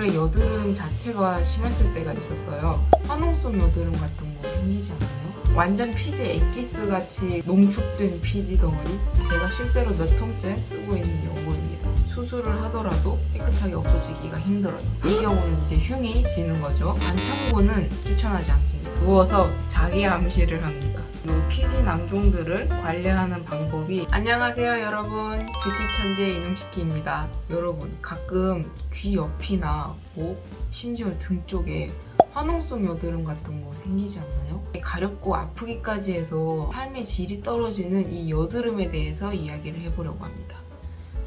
얼굴에 여드름 자체가 심했을 때가 있었어요. 화농성 여드름 같은 거 생기지 않아요? 완전 피지 엑기스 같이 농축된 피지 덩어리? 제가 실제로 몇 통째 쓰고 있는 연고입니다. 수술을 하더라도 깨끗하게 없어지기가 힘들어요. 이 경우는 이제 흉이 지는 거죠. 반창고는 추천하지 않습니다. 누워서 자기 암시를 합니다. 이 피지 낭종들을 관리하는 방법이 안녕하세요 여러분 뷰티 천재 이놈시키입니다 여러분 가끔 귀 옆이나 목 심지어 등 쪽에 화농성 여드름 같은 거 생기지 않나요? 가렵고 아프기까지 해서 삶의 질이 떨어지는 이 여드름에 대해서 이야기를 해보려고 합니다.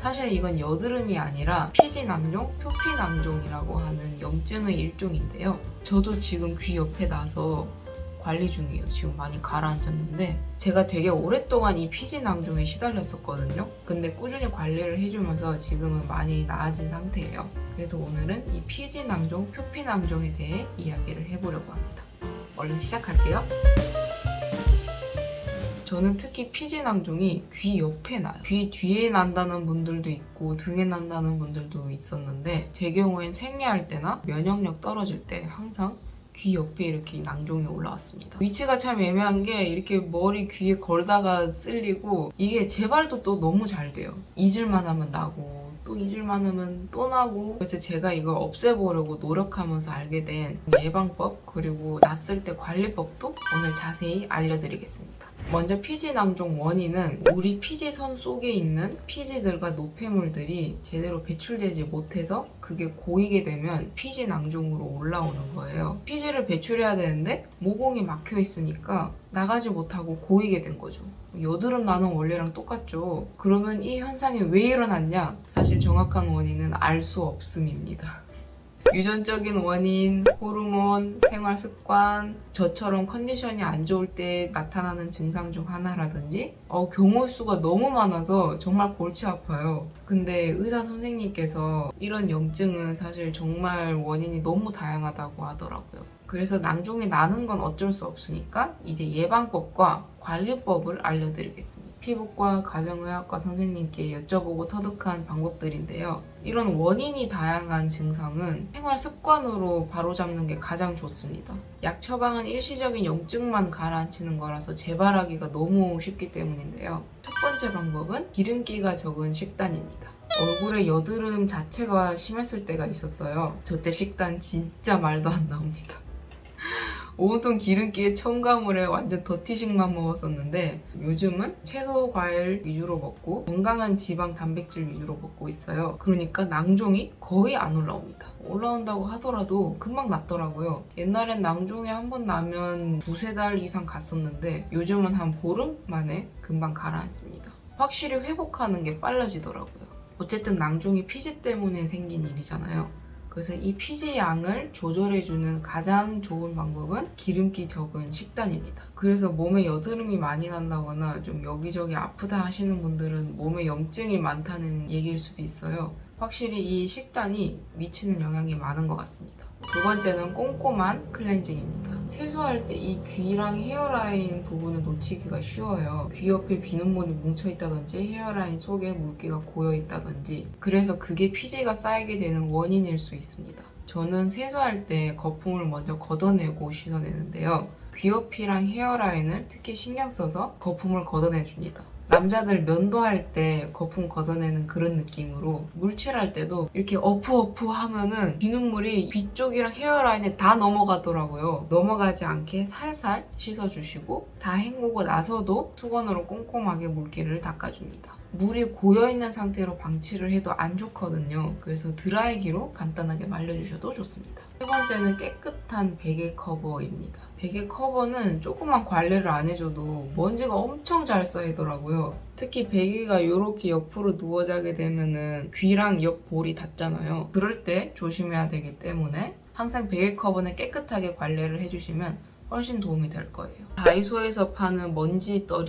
사실 이건 여드름이 아니라 피지낭종, 표피낭종이라고 하는 염증의 일종인데요. 저도 지금 귀 옆에 나서 관리 중이에요. 지금 많이 가라앉았는데 제가 되게 오랫동안 이 피지낭종에 시달렸었거든요. 근데 꾸준히 관리를 해주면서 지금은 많이 나아진 상태예요. 그래서 오늘은 이 피지낭종, 표피낭종에 대해 이야기를 해보려고 합니다. 얼른 시작할게요. 저는 특히 피지낭종이 귀 옆에 나요. 귀 뒤에 난다는 분들도 있고 등에 난다는 분들도 있었는데 제 경우엔 생리할 때나 면역력 떨어질 때 항상 귀 옆에 이렇게 낭종이 올라왔습니다. 위치가 참 애매한 게 이렇게 머리 귀에 걸다가 쓸리고 이게 재발도 또 너무 잘 돼요. 잊을만 하면 나고 또 잊을만 하면 또 나고 그래서 제가 이걸 없애보려고 노력하면서 알게 된 예방법 그리고 났을 때 관리법도 오늘 자세히 알려드리겠습니다. 먼저 피지 낭종 원인은 우리 피지선 속에 있는 피지들과 노폐물들이 제대로 배출되지 못해서 그게 고이게 되면 피지 낭종으로 올라오는 거예요. 피지를 배출해야 되는데 모공이 막혀 있으니까 나가지 못하고 고이게 된 거죠. 여드름 나는 원리랑 똑같죠. 그러면 이 현상이 왜 일어났냐? 사실 정확한 원인은 알 수 없음입니다. 유전적인 원인, 호르몬, 생활 습관, 저처럼 컨디션이 안 좋을 때 나타나는 증상 중 하나라든지 어, 경우 수가 너무 많아서 정말 골치 아파요. 근데 의사 선생님께서 이런 염증은 사실 정말 원인이 너무 다양하다고 하더라고요. 그래서 낭종이 나는 건 어쩔 수 없으니까 이제 예방법과 관리법을 알려드리겠습니다. 피부과 가정의학과 선생님께 여쭤보고 터득한 방법들인데요. 이런 원인이 다양한 증상은 생활 습관으로 바로잡는 게 가장 좋습니다. 약 처방은 일시적인 염증만 가라앉히는 거라서 재발하기가 너무 쉽기 때문인데요. 첫 번째 방법은 기름기가 적은 식단입니다. 얼굴에 여드름 자체가 심했을 때가 있었어요. 저 때 식단 진짜 말도 안 나옵니다. 온통 기름기에 첨가물에 완전 더티식만 먹었었는데 요즘은 채소 과일 위주로 먹고 건강한 지방 단백질 위주로 먹고 있어요. 그러니까 낭종이 거의 안 올라옵니다. 올라온다고 하더라도 금방 낫더라고요. 옛날엔 낭종이 한 번 나면 두세 달 이상 갔었는데 요즘은 한 보름 만에 금방 가라앉습니다. 확실히 회복하는 게 빨라지더라고요. 어쨌든 낭종이 피지 때문에 생긴 일이잖아요. 그래서 이 피지 양을 조절해주는 가장 좋은 방법은 기름기 적은 식단입니다. 그래서 몸에 여드름이 많이 난다거나 좀 여기저기 아프다 하시는 분들은 몸에 염증이 많다는 얘기일 수도 있어요. 확실히 이 식단이 미치는 영향이 많은 것 같습니다. 두 번째는 꼼꼼한 클렌징입니다. 세수할 때 이 귀랑 헤어라인 부분을 놓치기가 쉬워요. 귀 옆에 비눗물이 뭉쳐있다든지 헤어라인 속에 물기가 고여있다든지 그래서 그게 피지가 쌓이게 되는 원인일 수 있습니다. 저는 세수할 때 거품을 먼저 걷어내고 씻어내는데요. 귀 옆이랑 헤어라인을 특히 신경 써서 거품을 걷어내줍니다. 남자들 면도할 때 거품 걷어내는 그런 느낌으로 물칠할 때도 이렇게 어프 어프 하면은 비눗물이 귀 쪽이랑 헤어라인에 다 넘어가더라고요. 넘어가지 않게 살살 씻어주시고 다 헹구고 나서도 수건으로 꼼꼼하게 물기를 닦아줍니다. 물이 고여있는 상태로 방치를 해도 안 좋거든요. 그래서 드라이기로 간단하게 말려주셔도 좋습니다. 세 번째는 깨끗한 베개 커버입니다. 베개 커버는 조금만 관리를 안 해줘도 먼지가 엄청 잘 쌓이더라고요. 특히 베개가 이렇게 옆으로 누워 자게 되면은 귀랑 옆 볼이 닿잖아요. 그럴 때 조심해야 되기 때문에 항상 베개 커버는 깨끗하게 관리를 해주시면 훨씬 도움이 될 거예요. 다이소에서 파는 먼지 떨이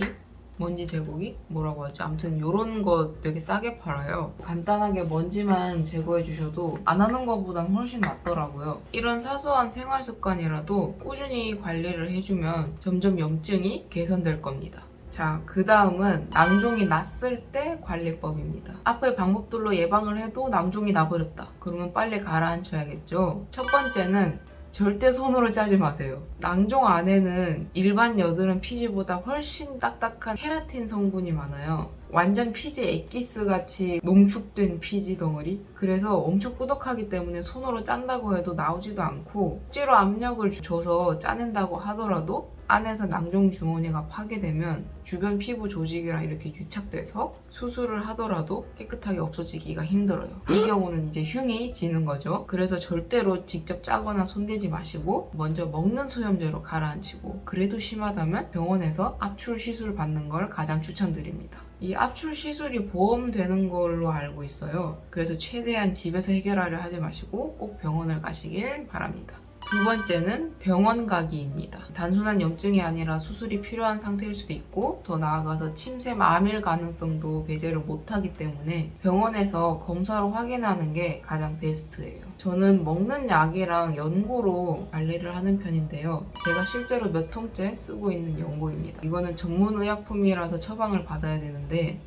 먼지 제거기? 뭐라고 하지? 아무튼 이런 거 되게 싸게 팔아요. 간단하게 먼지만 제거해 주셔도 안 하는 것보단 훨씬 낫더라고요. 이런 사소한 생활 습관이라도 꾸준히 관리를 해주면 점점 염증이 개선될 겁니다. 자, 그 다음은 낭종이 났을 때 관리법입니다. 앞의 방법들로 예방을 해도 낭종이 나버렸다. 그러면 빨리 가라앉혀야겠죠. 첫 번째는 절대 손으로 짜지 마세요. 낭종 안에는 일반 여드름 피지보다 훨씬 딱딱한 케라틴 성분이 많아요. 완전 피지 엑기스 같이 농축된 피지 덩어리. 그래서 엄청 꾸덕하기 때문에 손으로 짠다고 해도 나오지도 않고 억지로 압력을 줘서 짜낸다고 하더라도 안에서 낭종 주머니가 파괴되면 주변 피부 조직이랑 이렇게 유착돼서 수술을 하더라도 깨끗하게 없어지기가 힘들어요. 이 경우는 이제 흉이 지는 거죠. 그래서 절대로 직접 짜거나 손대지 마시고 먼저 먹는 소염제로 가라앉히고 그래도 심하다면 병원에서 압출 시술 받는 걸 가장 추천드립니다. 이 압출 시술이 보험되는 걸로 알고 있어요. 그래서 최대한 집에서 해결하려 하지 마시고 꼭 병원을 가시길 바랍니다. 두 번째는 병원 가기입니다. 단순한 염증이 아니라 수술이 필요한 상태일 수도 있고 더 나아가서 침샘 암일 가능성도 배제를 못하기 때문에 병원에서 검사로 확인하는 게 가장 베스트예요. 저는 먹는 약이랑 연고로 관리를 하는 편인데요. 제가 실제로 몇 통째 쓰고 있는 연고입니다. 이거는 전문 의약품이라서 처방을 받아야 되는데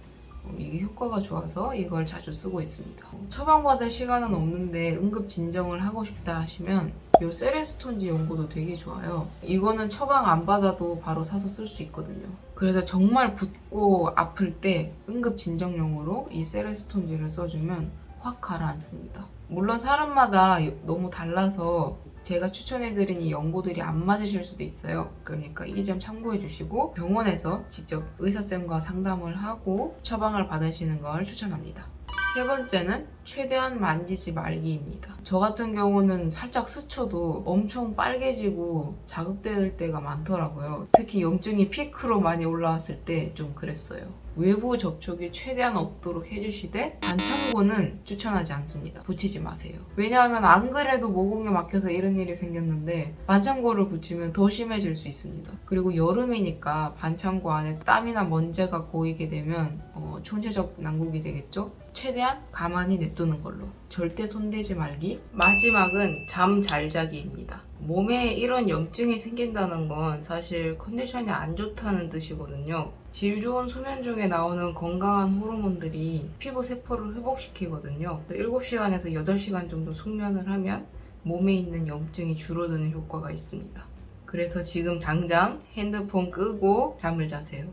어, 이게 효과가 좋아서 이걸 자주 쓰고 있습니다. 어, 처방받을 시간은 없는데 응급 진정을 하고 싶다 하시면 이 세레스톤지 연고도 되게 좋아요. 이거는 처방 안 받아도 바로 사서 쓸 수 있거든요. 그래서 정말 붓고 아플 때 응급 진정용으로 이 세레스톤지를 써주면 확 가라앉습니다. 물론 사람마다 너무 달라서 제가 추천해드린 이 연고들이 안 맞으실 수도 있어요. 그러니까 이 점 참고해 주시고 병원에서 직접 의사쌤과 상담을 하고 처방을 받으시는 걸 추천합니다. 세 번째는 최대한 만지지 말기입니다. 저 같은 경우는 살짝 스쳐도 엄청 빨개지고 자극될 때가 많더라고요. 특히 염증이 피크로 많이 올라왔을 때 좀 그랬어요. 외부 접촉이 최대한 없도록 해주시되 반창고는 추천하지 않습니다. 붙이지 마세요. 왜냐하면 안 그래도 모공에 막혀서 이런 일이 생겼는데 반창고를 붙이면 더 심해질 수 있습니다. 그리고 여름이니까 반창고 안에 땀이나 먼지가 고이게 되면 어, 총체적 난국이 되겠죠? 최대한 가만히 냅 두는 걸로. 절대 손대지 말기. 마지막은 잠 잘 자기입니다. 몸에 이런 염증이 생긴다는 건 사실 컨디션이 안 좋다는 뜻이거든요. 질 좋은 수면 중에 나오는 건강한 호르몬들이 피부 세포를 회복시키거든요. 7시간에서 8시간 정도 숙면을 하면 몸에 있는 염증이 줄어드는 효과가 있습니다. 그래서 지금 당장 핸드폰 끄고 잠을 자세요.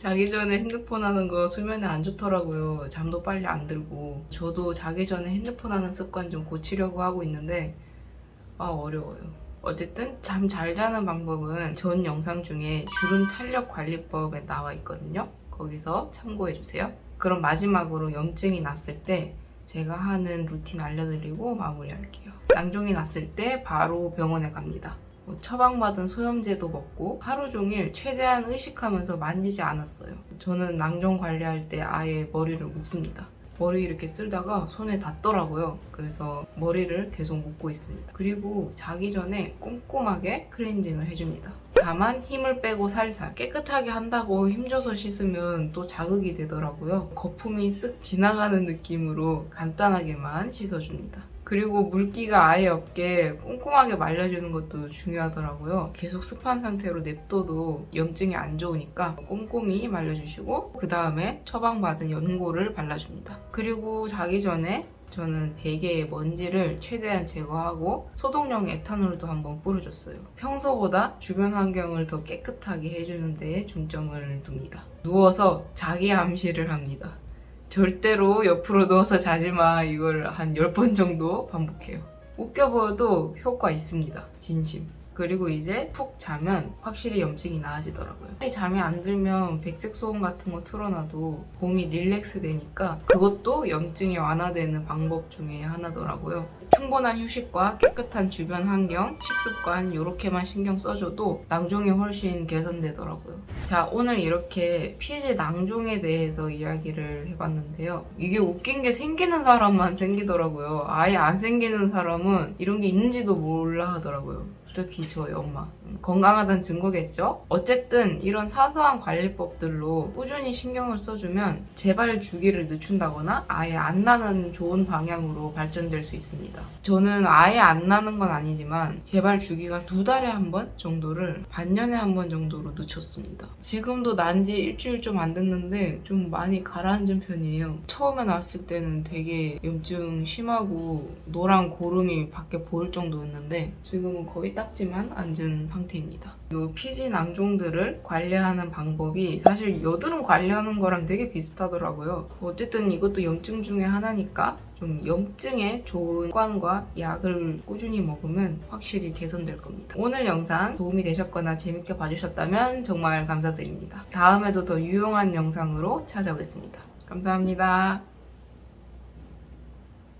자기 전에 핸드폰 하는 거 수면에 안 좋더라고요. 잠도 빨리 안 들고. 저도 자기 전에 핸드폰 하는 습관 좀 고치려고 하고 있는데, 아, 어려워요. 어쨌든 잠 잘 자는 방법은 전 영상 중에 주름 탄력 관리법에 나와 있거든요. 거기서 참고해 주세요. 그럼 마지막으로 염증이 났을 때 제가 하는 루틴 알려드리고 마무리할게요. 낭종이 났을 때 바로 병원에 갑니다. 뭐 처방받은 소염제도 먹고 하루 종일 최대한 의식하면서 만지지 않았어요. 저는 낭종 관리할 때 아예 머리를 묶습니다. 머리 이렇게 쓸다가 손에 닿더라고요. 그래서 머리를 계속 묶고 있습니다. 그리고 자기 전에 꼼꼼하게 클렌징을 해줍니다. 다만 힘을 빼고 살살 깨끗하게 한다고 힘줘서 씻으면 또 자극이 되더라고요. 거품이 쓱 지나가는 느낌으로 간단하게만 씻어줍니다. 그리고 물기가 아예 없게 꼼꼼하게 말려주는 것도 중요하더라고요. 계속 습한 상태로 냅둬도 염증이 안 좋으니까 꼼꼼히 말려주시고 그 다음에 처방받은 연고를 발라줍니다. 그리고 자기 전에 저는 베개의 먼지를 최대한 제거하고 소독용 에탄올도 한번 뿌려줬어요. 평소보다 주변 환경을 더 깨끗하게 해주는 데에 중점을 둡니다. 누워서 자기 암시를 합니다. 절대로 옆으로 누워서 자지 마. 이걸 한 10번 정도 반복해요. 웃겨 보여도 효과 있습니다. 진심. 그리고 이제 푹 자면 확실히 염증이 나아지더라고요. 잠이 안 들면 백색 소음 같은 거 틀어놔도 몸이 릴렉스 되니까 그것도 염증이 완화되는 방법 중에 하나더라고요. 충분한 휴식과 깨끗한 주변 환경, 식습관 이렇게만 신경 써줘도 낭종이 훨씬 개선되더라고요. 자 오늘 이렇게 피지 낭종에 대해서 이야기를 해봤는데요. 이게 웃긴 게 생기는 사람만 생기더라고요. 아예 안 생기는 사람은 이런 게 있는지도 몰라 하더라고요. 특히 저희 엄마. 음, 건강하다는 증거겠죠? 어쨌든 이런 사소한 관리법들로 꾸준히 신경을 써주면 재발 주기를 늦춘다거나 아예 안 나는 좋은 방향으로 발전될 수 있습니다. 저는 아예 안 나는 건 아니지만 재발 주기가 두 달에 한 번 정도를 반년에 한 번 정도로 늦췄습니다. 지금도 난 지 일주일 좀 안 됐는데 좀 많이 가라앉은 편이에요. 처음에 나왔을 때는 되게 염증 심하고 노란 고름이 밖에 보일 정도였는데 지금은 거의 딱지만 앉은 상태입니다. 이 피지 낭종들을 관리하는 방법이 사실 여드름 관리하는 거랑 되게 비슷하더라고요. 어쨌든 이것도 염증 중에 하나니까 좀 염증에 좋은 습관과 약을 꾸준히 먹으면 확실히 개선될 겁니다. 오늘 영상 도움이 되셨거나 재밌게 봐주셨다면 정말 감사드립니다. 다음에도 더 유용한 영상으로 찾아오겠습니다. 감사합니다.